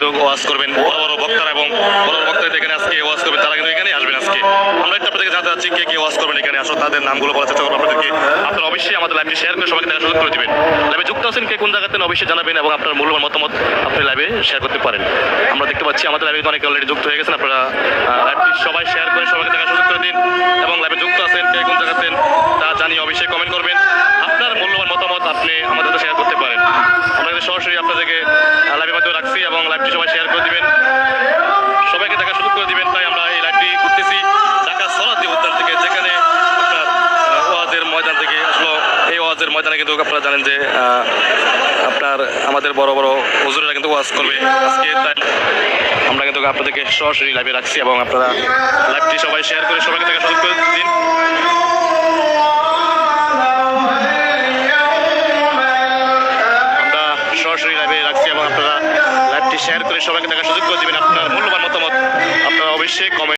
ওয়াজ করবেন বড় বক্তারা এবং বড় বক্তারা এখানে আজকে ওয়াজ করবেন, তারা কিন্তু এখানে আসবেন আজকে। আমরা একটু আপনাদেরকে জানতে চাচ্ছি, কে কে ওয়াজ করবেন এখানে? আসো তাদের নামগুলো বলার চেষ্টা করব আপনাদেরকে। আপনারা অবশ্যই আমাদের লাইভটি শেয়ার করে সবাইকে দেখার সুযোগ করে দিবেন। লাইভে যুক্ত আছেন কে কোন জায়গাতে অবশ্যই জানাবেন এবং আপনার মূল্যবান মতামত আপনি লাইভে শেয়ার করতে পারেন। আমরা দেখতে পাচ্ছি, আমাদের লাইভে অনেকে অলরেডি যুক্ত হয়ে গেছেন। আপনারা লাইভটি সবাই শেয়ার করে সবাইকে দেখার সুযোগ করে দিন এবং লাইভে যুক্ত আছেন, কে কোন জায়গাতে তা জানিয়ে অবশ্যই কমেন্ট করবেন। আপনার মূল্যবান মতামত আপনি আমাদের শেয়ার করতে পারেন। আমরা সরাসরি আপনাদেরকে মাধ্যমে রাখছি এবং লাইভটি সবাই শেয়ার করে দিবেন। সবাইকে দেখা সুযোগ করে দিবেন, তাই আমরা এই লাইভটি করতেছি ঢাকা সরাদি উদ্যান থেকে, যেখানে আপনার ওয়াজের ময়দান থেকে আসলো। এই ওয়াজের ময়দানে কিন্তু আপনারা জানেন যে আপনার, আমাদের বড় বড় হুজুরেরা কিন্তু ওয়াজ করবে। আজকে তাই আমরা কিন্তু আপনাদেরকে সরাসরি লাইভে রাখছি এবং আপনারা লাইভটি সবাই শেয়ার করে সবাইকে দেখা সুযোগ করে দিন। সরাসরি লাইভে রাখছি এবং আপনারা লাইভটি শেয়ার করে সবাইকে দেখার সুযোগ করে দেবেন। আপনার মূল্যবান মতামত আপনারা অবশ্যই কমেন্ট